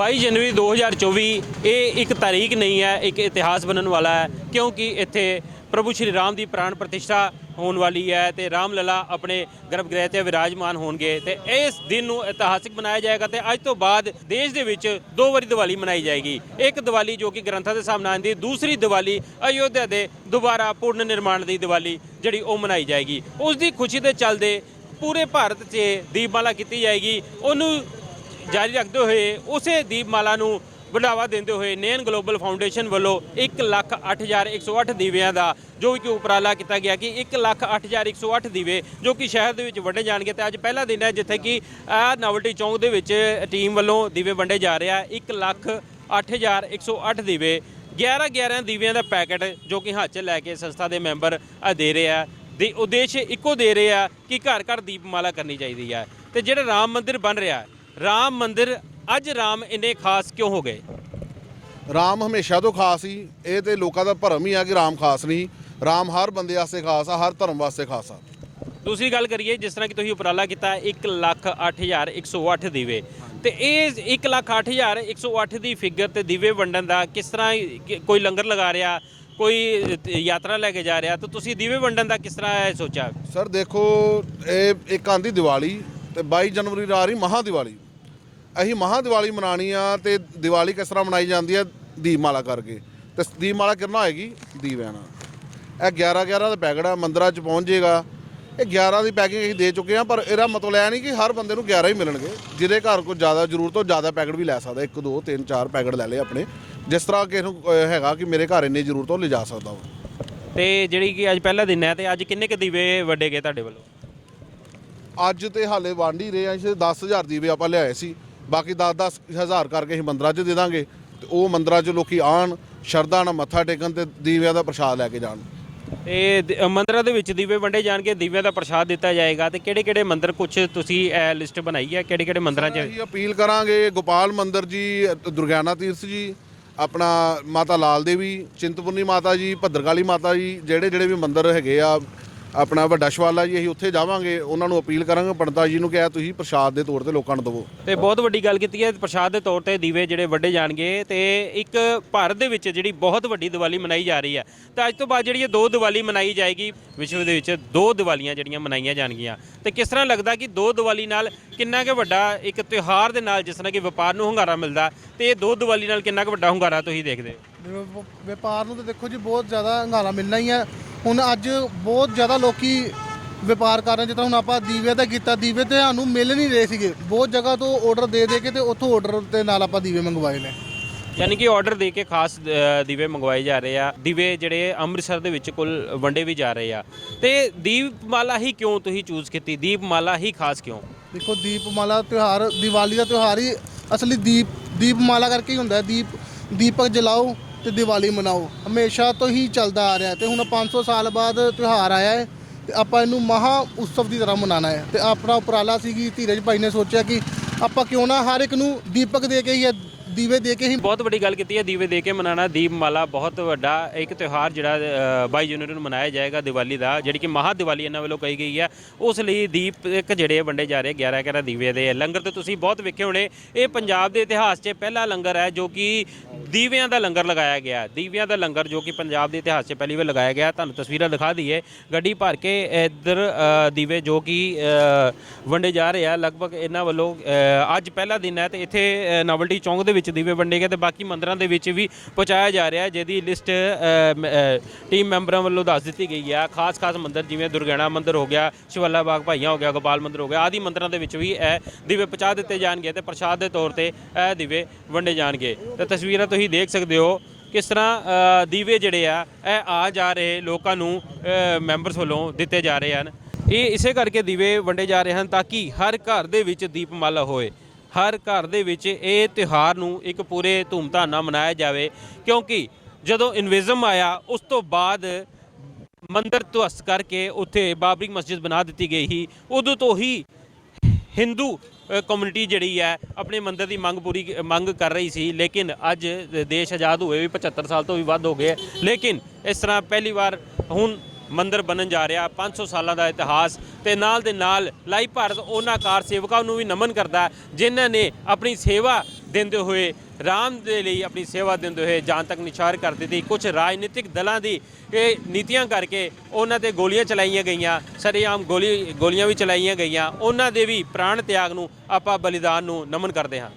22 ਜਨਵਰੀ 2024 ਇਹ ਇੱਕ ਤਾਰੀਖ ਨਹੀਂ ਹੈ, ਇੱਕ ਇਤਿਹਾਸ ਬਣਨ ਵਾਲਾ ਹੈ, ਕਿਉਂਕਿ ਇੱਥੇ ਪ੍ਰਭੂ ਸ਼੍ਰੀ ਰਾਮ ਦੀ ਪ੍ਰਾਣ ਪ੍ਰਤਿਸ਼ਠਾ ਹੋਣ ਵਾਲੀ ਹੈ ਤੇ ਰਾਮ ਲਲਾ ਆਪਣੇ ਗਰਭਗ੍ਰਹਿ ਤੇ ਵਿਰਾਜਮਾਨ ਹੋਣਗੇ ਤੇ ਇਸ ਦਿਨ ਨੂੰ ਇਤਿਹਾਸਿਕ ਬਣਾਇਆ ਜਾਏਗਾ ਤੇ ਅੱਜ ਤੋਂ ਬਾਅਦ ਦੇਸ਼ ਦੇ ਵਿੱਚ ਦੋ ਵਾਰੀ ਦੀਵਾਲੀ ਮਨਾਈ ਜਾਏਗੀ। ਇੱਕ ਦੀਵਾਲੀ ਜੋ ਕਿ ਗ੍ਰੰਥਾਂ ਦੇ ਸਾਹਮਣੇ ਆਉਂਦੀ, ਦੂਸਰੀ ਦੀਵਾਲੀ ਅਯੋਧਿਆ ਦੇ ਦੁਬਾਰਾ ਪੂਰਨ ਨਿਰਮਾਣ ਦੀ ਦੀਵਾਲੀ ਜਿਹੜੀ ਉਹ ਮਨਾਈ ਜਾਏਗੀ। ਉਸ ਦੀ ਖੁਸ਼ੀ ਦੇ ਚੱਲਦੇ ਪੂਰੇ ਭਾਰਤ 'ਚ ਦੀਪਮਾਲਾ ਕੀਤੀ ਜਾਏਗੀ। ਉਹਨੂੰ ਜਾਰੀ ਰੱਖਦੇ ਹੋਏ ਉਸੇ ਦੀਪਮਾਲਾ ਨੂੰ ਵਧਾਵਾ ਦਿੰਦੇ ਹੋਏ ਨੇਨ ਗਲੋਬਲ ਫਾਊਂਡੇਸ਼ਨ ਵੱਲੋਂ 108108 ਦੀਵਿਆਂ ਦਾ, ਜੋ ਕਿ ਉਪਰਾਲਾ ਕੀਤਾ ਗਿਆ ਕਿ 108108 ਦੀਵੇ ਜੋ ਕਿ ਸ਼ਹਿਰ ਦੇ ਵਿੱਚ ਵੰਡੇ ਜਾਣਗੇ। ਤੇ ਅੱਜ ਪਹਿਲਾ ਦਿਨ ਹੈ ਜਿੱਥੇ ਕਿ ਆ ਨਵਲਟੀ ਚੌਂਕ ਦੇ ਵਿੱਚ ਟੀਮ ਵੱਲੋਂ ਦੀਵੇ ਵੰਡੇ ਜਾ ਰਿਹਾ 108108 ਦੀਵੇ 11 11 ਦੀਵਿਆਂ ਦਾ ਪੈਕੇਟ ਜੋ ਕਿ ਹੱਥ 'ਚ ਲੈ ਕੇ ਸੰਸਥਾ ਦੇ ਮੈਂਬਰ ਆ ਦੇ ਰਿਹਾ ਦੇ ਉਦੇਸ਼ ਇੱਕੋ ਦੇ ਰਹੇ ਆ ਕਿ ਘਰ ਘਰ ਦੀਪਮਾਲਾ ਕਰਨੀ ਚਾਹੀਦੀ ਹੈ ਤੇ ਜਿਹੜਾ ਰਾਮ ਮੰਦਿਰ ਬਣ ਰਿਹਾ ਰਾਮ ਮੰਦਿਰ ਅੱਜ ਰਾਮ ਇੰਨੇ ਖਾਸ ਕਿਉਂ ਹੋ ਗਏ? ਰਾਮ ਹਮੇਸ਼ਾ ਤੋਂ ਖਾਸ ਸੀ। ਇਹ ਤੇ ਲੋਕਾਂ ਦਾ ਭਰਮ ਹੀ ਆ ਕਿ ਰਾਮ ਖਾਸ ਨਹੀਂ। ਰਾਮ ਹਰ ਬੰਦੇ ਵਾਸਤੇ ਖਾਸ ਆ ਹਰ ਧਰਮ ਵਾਸਤੇ ਖਾਸ ਆ। ਦੂਸਰੀ ਗੱਲ ਕਰੀਏ ਜਿਸ ਤਰ੍ਹਾਂ ਕਿ ਤੁਸੀਂ ਉਪਰਾਲਾ ਕੀਤਾ 108108 ਦੀਵੇ। ਤੇ ਇਹ 108108 ਦੀ ਫਿਗਰ ਤੇ ਦੀਵੇ ਵੰਡਣ ਦਾ ਕਿਸ ਤਰ੍ਹਾਂ ਕੋਈ ਲੰਗਰ ਲਗਾ ਰਿਹਾ ਕੋਈ ਯਾਤਰਾ ਲੈ ਕੇ ਜਾ ਰਿਹਾ ਤਾਂ ਤੁਸੀਂ ਦੀਵੇ ਵੰਡਣ ਦਾ ਕਿਸ ਤਰ੍ਹਾਂ ਸੋਚਿਆ? ਸਰ ਦੇਖੋ ਇਹ ਇੱਕ ਆਂਦੀ ਦੀਵਾਲੀ ਤੇ 22 ਜਨਵਰੀ ਨੂੰ ਆ ਰਹੀ ਮਹਾ ਦੀਵਾਲੀ। ਅਸੀਂ ਮਹਾ ਦੀਵਾਲੀ ਮਨਾਣੀ ਆ ਤੇ ਦੀਵਾਲੀ ਕਿਸ ਤਰ੍ਹਾਂ ਮਨਾਈ ਜਾਂਦੀ ਆ? ਦੀਪਮਾਲਾ ਕਰਕੇ। ਤੇ ਦੀਪਮਾਲਾ ਕਿਰਨਾ ਹੋਏਗੀ? ਦੀਵਿਆਂ ਨਾਲ ਇਹ 11 11 ਦਾ ਪੈਕਟ ਆ, ਮੰਦਰਾਂ 'ਚ ਪਹੁੰਚ ਜਾਏਗਾ ਇਹ 11 ਦੀ ਪੈਕਿੰਗ ਅਸੀਂ ਦੇ ਚੁੱਕੇ ਆ, ਪਰ ਇਹਦਾ ਮਤਲਬ ਇਹ ਨਹੀਂ ਕਿ ਹਰ ਬੰਦੇ ਨੂੰ 11 ਹੀ ਮਿਲਣਗੇ। ਜਿਹਦੇ ਘਰ ਕੋਈ ਜ਼ਿਆਦਾ ਜ਼ਰੂਰਤ ਹੋ ਜ਼ਿਆਦਾ ਪੈਕਟ ਵੀ ਲੈ ਸਕਦਾ। 1 2 3 4 ਪੈਕਟ ਲੈ ਲਏ ਆਪਣੇ। ਜਿਸ ਤਰ੍ਹਾਂ ਕਿਸੇ ਨੂੰ ਹੈਗਾ ਕਿ ਮੇਰੇ ਘਰ ਇੰਨੀ ਜ਼ਰੂਰਤ ਹੋ ਲਿਜਾ ਸਕਦਾ ਵਾ ਤੇ ਜਿਹੜੀ ਕਿ ਅੱਜ ਪਹਿਲਾ ਦਿਨ ਹੈ ਤੇ ਅੱਜ ਕਿੰਨੇ ਕ ਦੀਵੇ ਵੱਡੇ ਗਏ ਤੁਹਾਡੇ ਵੱਲੋਂ? ਅੱਜ ਤੇ ਹਾਲੇ ਵੰਡ ਹੀ ਰਹੇ ਆ ਅਸੀਂ 10000 ਦੀਵੇ ਆਪਾਂ ਲਿਆਏ ਸੀ। ਬਾਕੀ 10 ਹਜ਼ਾਰ ਕਰਕੇ ਅਸੀਂ ਮੰਦਰਾਂ 'ਚ ਦੇ ਦਾਂਗੇ। ਤੇ ਉਹ ਮੰਦਰਾਂ 'ਚ ਲੋਕੀ ਆਣ ਸ਼ਰਧਾ ਨਾਲ ਮੱਥਾ ਟੇਕਣ ਤੇ ਦੀਵਿਆਂ ਦਾ ਪ੍ਰਸ਼ਾਦ ਲੈ ਕੇ ਜਾਣ। ਤੇ ਦ- ਮੰਦਿਰਾਂ ਦੇ ਵਿੱਚ ਦੀਵੇ ਵੰਡੇ ਜਾਣਗੇ ਦੀਵਿਆਂ ਦਾ ਪ੍ਰਸ਼ਾਦ ਦਿੱਤਾ ਜਾਏਗਾ। ਤੇ ਕਿਹੜੇ ਕਿਹੜੇ ਮੰਦਿਰ ਕੁਝ ਤੁਸੀਂ ਇਹ ਲਿਸਟ ਬਣਾਈ ਹੈ ਕਿਹੜੇ ਕਿਹੜੇ ਮੰਦਿਰਾਂ 'ਚ? ਅਸੀਂ ਅਪੀਲ ਕਰਾਂਗੇ ਗੋਪਾਲ ਮੰਦਿਰ ਜੀ ਦੁਰਗਿਆਨਾ ਤੀਰਥ ਜੀ ਆਪਣਾ ਮਾਤਾ ਲਾਲ ਦੇਵੀ ਚਿੰਤਪੁਰਨੀ ਮਾਤਾ ਜੀ ਭੱਦਰਕਾਲੀ ਮਾਤਾ ਜੀ ਜਿਹੜੇ ਜਿਹੜੇ ਵੀ ਮੰਦਿਰ ਹੈਗੇ ਆ ਆਪਣਾ ਵੱਡਾ ਸ਼ਵਾਲਾ ਜੀ, ਅਸੀਂ ਉੱਥੇ ਜਾਵਾਂਗੇ, ਉਹਨਾਂ ਨੂੰ ਅਪੀਲ ਕਰਾਂਗੇ। ਪੰਡਤਾ ਜੀ ਨੂੰ ਕਿਹਾ, ਤੁਸੀਂ ਪ੍ਰਸ਼ਾਦ ਦੇ ਤੌਰ ਤੇ ਲੋਕਾਂ ਨੂੰ ਦਿਵੋ। ਤੇ ਬਹੁਤ ਵੱਡੀ ਗੱਲ ਕੀਤੀ ਹੈ, ਪ੍ਰਸ਼ਾਦ ਦੇ ਤੌਰ ਤੇ ਦੀਵੇ ਜਿਹੜੇ ਵੱਡੇ ਜਾਣਗੇ ਤੇ ਇੱਕ ਭਾਰਤ ਦੇ ਵਿੱਚ ਜਿਹੜੀ ਬਹੁਤ ਵੱਡੀ ਦੀਵਾਲੀ ਮਨਾਈ ਜਾ ਰਹੀ ਹੈ, ਤਾਂ ਅੱਜ ਤੋਂ ਬਾਅਦ ਜਿਹੜੀ ਇਹ ਦੋ ਦੀਵਾਲੀ ਮਨਾਈ ਜਾਏਗੀ, ਵਿਸ਼ਵ ਦੇ ਵਿੱਚ ਦੋ ਦੀਵਾਲੀਆਂ ਜਿਹੜੀਆਂ ਮਨਾਈਆਂ ਜਾਣਗੀਆਂ। ਤੇ ਕਿਸ ਤਰ੍ਹਾਂ ਲੱਗਦਾ ਕਿ ਦੋ ਦੀਵਾਲੀ ਨਾਲ ਕਿੰਨਾ ਕੁ ਵੱਡਾ ਇੱਕ ਤਿਉਹਾਰ ਦੇ ਨਾਲ, ਜਿਸ ਤਰ੍ਹਾਂ ਕਿ ਵਪਾਰ ਨੂੰ ਹੁੰਗਾਰਾ ਮਿਲਦਾ, ਤੇ ਇਹ ਦੋ ਦੀਵਾਲੀ ਨਾਲ ਕਿੰਨਾ ਕੁ ਵੱਡਾ ਹੁੰਗਾਰਾ ਤੁਸੀਂ ਦੇਖਦੇ ਹੋ? ਵ- ਵਪਾਰ ਨੂੰ ਤਾਂ ਦੇਖੋ ਜੀ ਬਹੁਤ ਜ਼ਿਆਦਾ ਹੰਗਾਰਾ ਮਿਲਣਾ ਹੀ ਹੈ ਹੁਣ ਅੱਜ ਬਹੁਤ ਜ਼ਿਆਦਾ ਲੋਕੀ ਵਪਾਰ ਕਰ ਰਹੇ ਜਿੱਦਾਂ ਹੁਣ ਆਪਾਂ ਦੀਵੇ ਦਾ ਕੀਤਾ ਦੀਵੇ ਤੇ ਸਾਨੂੰ ਮਿਲ ਨਹੀਂ ਰਹੇ ਸੀਗੇ। ਬਹੁਤ ਜਗ੍ਹਾ ਤੋਂ ਆਰਡਰ ਦੇ ਦੇ ਕੇ ਤੇ ਉੱਥੋਂ ਆਰਡਰ ਦੇ ਨਾਲ ਆਪਾਂ ਦੀਵੇ ਮੰਗਵਾਏ ਨੇ। ਯਾਨੀ ਕਿ ਆਰਡਰ ਦੇ ਕੇ ਖਾਸ ਅ, ਦੀਵੇ ਮੰਗਵਾਏ ਜਾ ਰਹੇ ਆ। ਦੀਵੇ ਜਿਹੜੇ ਅੰਮ੍ਰਿਤਸਰ ਦੇ ਵਿੱਚ ਕੁੱਲ ਵੰਡੇ ਵੀ ਜਾ ਰਹੇ ਆ। ਤੇ ਦੀਪਮਾਲਾ ਹੀ ਕਿਉਂ ਤੁਸੀਂ ਚੂਜ਼ ਕੀਤੀ? ਦੀਪਮਾਲਾ ਹੀ ਖਾਸ ਕਿਉਂ? ਦੇਖੋ ਦੀਪਮਾਲਾ ਤਿਉਹਾਰ ਦੀਵਾਲੀ ਦਾ ਤਿਉਹਾਰ ਹੀ ਅਸਲੀ ਦੀਪ ਦੀਪਮਾਲਾ ਕਰਕੇ ਹੀ ਹੁੰਦਾ ਹੈ। ਦੀਪ ਦੀਪਕ ਜਲਾਓ ਤੇ ਦੀਵਾਲੀ ਮਨਾਓ। ਹਮੇਸ਼ਾ ਤੋਂ ਹੀ ਚੱਲਦਾ ਆ ਰਿਹਾ ਤੇ ਹੁਣ 500 ਸਾਲ ਬਾਅਦ ਤਿਉਹਾਰ ਆਇਆ ਹੈ ਤੇ ਆਪਾਂ ਇਹਨੂੰ ਮਹਾ ਉਤਸਵ ਦੀ ਤਰ੍ਹਾਂ ਮਨਾਉਣਾ ਹੈ। ਤੇ ਆਪਣਾ ਉਪਰਾਲਾ ਸੀਗੀ, ਧੀਰਜ ਭਾਈ ਨੇ ਸੋਚਿਆ ਕਿ ਆਪਾਂ ਕਿਉਂ ਨਾ ਹਰ ਇੱਕ ਨੂੰ ਦੀਪਕ ਦੇ ਕੇ ਹੀ ਦੀਵੇ ਦੇ ਕੇ ਹੀ ਬਹੁਤ ਵੱਡੀ ਗੱਲ ਕੀਤੀ ਹੈ ਦੀਵੇ ਦੇ ਕੇ ਮਨਾਣਾ ਦੀਪਮਾਲਾ ਬਹੁਤ ਵੱਡਾ ਇੱਕ ਤਿਉਹਾਰ ਜਿਹੜਾ ਅ, 22 ਜਨਵਰੀ ਨੂੰ ਮਨਾਇਆ ਜਾਏਗਾ ਦੀਵਾਲੀ ਦਾ ਜਿਹੜੀ ਕਿ ਮਹਾ ਦੀਵਾਲੀ ਇਹਨਾਂ ਵੱਲੋਂ ਕਹੀ ਗਈ ਹੈ। ਉਸ ਲਈ ਦੀਪ ਇੱਕ ਜਿਹੜੇ ਵੰਡੇ ਜਾ ਰਹੇ 11 11 ਦੀਵੇ ਦੇ। ਲੰਗਰ ਤੇ ਤੁਸੀਂ ਬਹੁਤ ਵੇਖੇ ਹੋਣੇ ਇਹ ਪੰਜਾਬ ਦੇ ਇਤਿਹਾਸ 'ਚ ਪਹਿਲਾ ਲੰਗਰ ਹੈ ਜੋ ਕਿ ਦੀਵਿਆਂ ਦਾ ਲੰਗਰ ਲਗਾਇਆ ਗਿਆ। ਦੀਵਿਆਂ ਦਾ ਲੰਗਰ ਜੋ ਕਿ ਪੰਜਾਬ ਦੇ ਇਤਿਹਾਸ 'ਚ ਪਹਿਲੀ ਵਾਰ ਲਗਾਇਆ ਗਿਆ। ਤੁਹਾਨੂੰ ਤਸਵੀਰਾਂ ਦਿਖਾ ਦਈਏ। ਗੱਡੀ ਭਰ ਕੇ ਇੱਧਰ ਦੀਵੇ ਜੋ ਕਿ ਵੰਡੇ ਜਾ ਰਹੇ ਆ। ਲਗਭਗ ਇਹਨਾਂ ਵੱਲੋਂ ਅੱਜ ਪਹਿਲਾ ਦਿਨ ਹੈ ਤੇ ਇੱਥੇ ਅ, ਨਵਲਟੀ ਚੌਂਕ ਦੇ ਵਿੱਚ ਦੀਵੇ ਵੰਡੇ ਗਏ ਤੇ ਬਾਕੀ ਮੰਦਰਾਂ ਦੇ ਵਿੱਚ ਵੀ ਪਹੁੰਚਾਇਆ ਜਾ ਰਿਹਾ ਜਿਹਦੀ ਲਿਸਟ ਟੀਮ ਮੈਂਬਰਾਂ ਵੱਲੋਂ ਦੱਸ ਦਿੱਤੀ ਗਈ ਹੈ। ਖਾਸ ਖਾਸ ਮੰਦਰ ਜਿਵੇਂ ਦੁਰਗਿਆਣਾ ਮੰਦਰ ਹੋ ਗਿਆ, ਸ਼ਿਵਾਲਾ ਬਾਗ ਭਾਈਆਂ ਹੋ ਗਿਆ, ਗੋਪਾਲ ਮੰਦਰ ਹੋ ਗਿਆ, ਆਦੀ ਮੰਦਰਾਂ ਦੇ ਵਿੱਚ ਵੀ ਇਹ ਦੀਵੇ ਪਹੁੰਚਾ ਦਿੱਤੇ ਜਾਣਗੇ ਤੇ ਪ੍ਰਸ਼ਾਦ ਦੇ ਤੌਰ ਤੇ ਇਹ ਦੀਵੇ ਵੰਡੇ ਜਾਣਗੇ। ਤੇ ਤਸਵੀਰਾਂ ਤੁਸੀਂ ਦੇਖ ਸਕਦੇ ਹੋ ਕਿਸ ਤਰ੍ਹਾਂ ਦੀਵੇ ਜਿਹੜੇ ਆ, ਇਹ ਆ ਜਾ ਰਹੇ ਲੋਕਾਂ ਨੂੰ ਮੈਂਬਰਸ ਵੱਲੋਂ ਦਿੱਤੇ ਜਾ ਰਹੇ ਹਨ। ਇਹ ਇਸੇ ਕਰਕੇ ਦੀਵੇ ਵੰਡੇ ਜਾ ਰਹੇ ਹਨ ਤਾਂ ਕਿ ਹਰ ਘਰ ਦੇ ਵਿੱਚ ਦੀਪਮਾਲਾ ਹੋਏ। ਹਰ ਘਰ ਦੇ ਵਿੱਚ ਇਹ ਤਿਉਹਾਰ ਨੂੰ ਇੱਕ ਪੂਰੇ ਧੂਮਧਾਮ ਨਾਲ ਮਨਾਇਆ ਜਾਵੇ, ਕਿਉਂਕਿ ਜਦੋਂ ਇਨਵਿਜ਼ਮ ਆਇਆ, ਉਸ ਤੋਂ ਬਾਅਦ ਮੰਦਰ ਧਵਸ ਕਰਕੇ ਉੱਥੇ ਬਾਬਰੀ ਮਸਜਿਦ ਬਣਾ ਦਿੱਤੀ ਗਈ ਸੀ। ਉਦੋਂ ਤੋਂ ਹੀ ਹਿੰਦੂ ਕਮਿਊਨਿਟੀ ਜਿਹੜੀ ਹੈ, ਆਪਣੇ ਮੰਦਰ ਦੀ ਮੰਗ ਪੂਰੀ, ਮੰਗ ਕਰ ਰਹੀ ਸੀ। ਲੇਕਿਨ ਅੱਜ ਦੇਸ਼ ਆਜ਼ਾਦ ਹੋਏ ਵੀ 75 ਸਾਲ ਤੋਂ ਵੀ ਵੱਧ ਹੋ ਗਏ ਲੇਕਿਨ ਇਸ ਤਰ੍ਹਾਂ ਪਹਿਲੀ ਵਾਰ ਹੁਣ ਮੰਦਰ ਬਣਨ ਜਾ ਰਿਹਾ 500 ਸਾਲਾਂ ਦਾ ਇਤਿਹਾਸ ਤੇ ਨਾਲ ਦੇ ਨਾਲ ਲਾਈਵ ਭਾਰਤ ਉਹਨਾਂ ਕਾਰ ਸੇਵਕਾਂ ਨੂੰ ਵੀ ਨਮਨ ਕਰਦਾ ਜਿਨ੍ਹਾਂ ਨੇ ਆਪਣੀ ਸੇਵਾ ਦਿੰਦੇ ਹੋਏ, ਰਾਮ ਦੇ ਲਈ ਆਪਣੀ ਸੇਵਾ ਦਿੰਦੇ ਹੋਏ ਜਾਨ ਤੱਕ ਨਿਛਾਰ ਕਰ ਦਿੱਤੀ। ਕੁਝ ਰਾਜਨੀਤਿਕ ਦਲਾਂ ਦੀ ਇਹ ਨੀਤੀਆਂ ਕਰਕੇ ਉਹਨਾਂ ਤੇ ਗੋਲੀਆਂ ਚਲਾਈਆਂ ਗਈਆਂ, ਸਰੇਆਮ ਗੋਲੀ, ਗੋਲੀਆਂ ਵੀ ਚਲਾਈਆਂ ਗਈਆਂ। ਉਹਨਾਂ ਦੇ ਵੀ ਪ੍ਰਾਣ ਤਿਆਗ ਨੂੰ ਆਪਾਂ ਬਲੀਦਾਨ ਨੂੰ ਨਮਨ ਕਰਦੇ ਹਾਂ।